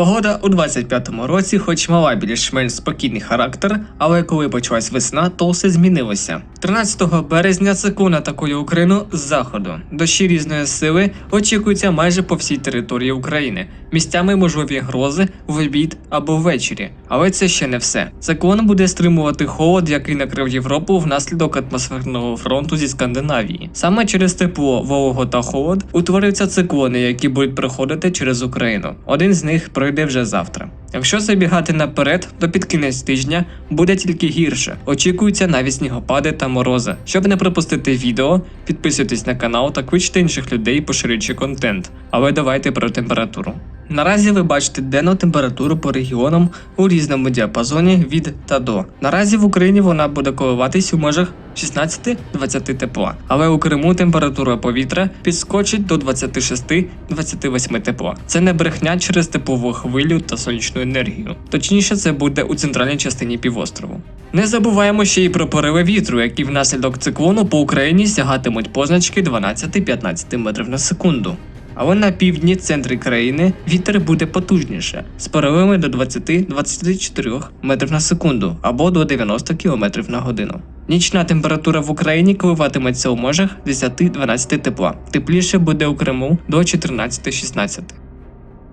Погода у 25-му році, хоч мала більш-менш спокійний характер, але коли почалась весна, то все змінилося. 13 березня циклон атакує Україну з заходу. Дощі різної сили очікуються майже по всій території України. Місцями можливі грози в обід або ввечері. Але це ще не все. Циклон буде стримувати холод, який накрив Європу внаслідок атмосферного фронту зі Скандинавії. Саме через тепло, вологу та холод утворюються циклони, які будуть проходити через Україну. Один з них пройде вже завтра. Якщо забігати наперед, то під кінець тижня буде тільки гірше. Очікуються навіть снігопади та морози. Щоб не пропустити відео, підписуйтесь на канал та кличте інших людей, поширюючи контент. Але давайте про температуру. Наразі ви бачите денну температуру по регіонам у різному діапазоні від та до. Наразі в Україні вона буде коливатись у межах 16-20 тепла, але у Криму температура повітря підскочить до 26-28 тепла. Це не брехня через теплову хвилю та сонячну енергію. Точніше, це буде у центральній частині півострову. Не забуваємо ще й про пориви вітру, які внаслідок циклону по Україні сягатимуть позначки 12-15 метрів на секунду. Але на півдні центрі країни вітер буде потужніше з поривами до 20-24 метрів на секунду або до 90 км на годину. Нічна температура в Україні коливатиметься у межах 10-12 тепла. Тепліше буде у Криму до 14-16.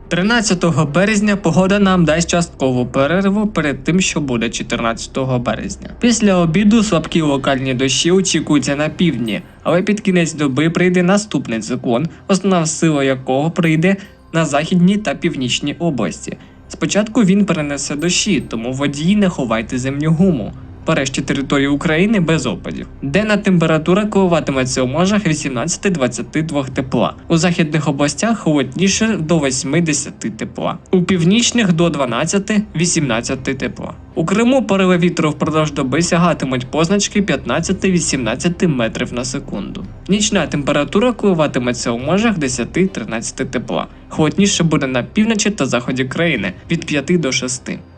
13 березня погода нам дасть часткову перерву перед тим, що буде 14 березня. Після обіду слабкі локальні дощі очікуються на півдні, але під кінець доби прийде наступний циклон, основна сила якого прийде на західній та північній області. Спочатку він перенесе дощі, тому водії не ховайте зимню гуму. По решті території України без опадів. Денна температура коливатиметься у межах 18-22 тепла. У західних областях холодніше до 8-10 тепла. У північних до 12-18 тепла. У Криму пориви вітру впродовж доби сягатимуть позначки 15-18 метрів на секунду. Нічна температура коливатиметься у межах 10-13 тепла. Холодніше буде на півночі та заході країни від 5 до 6.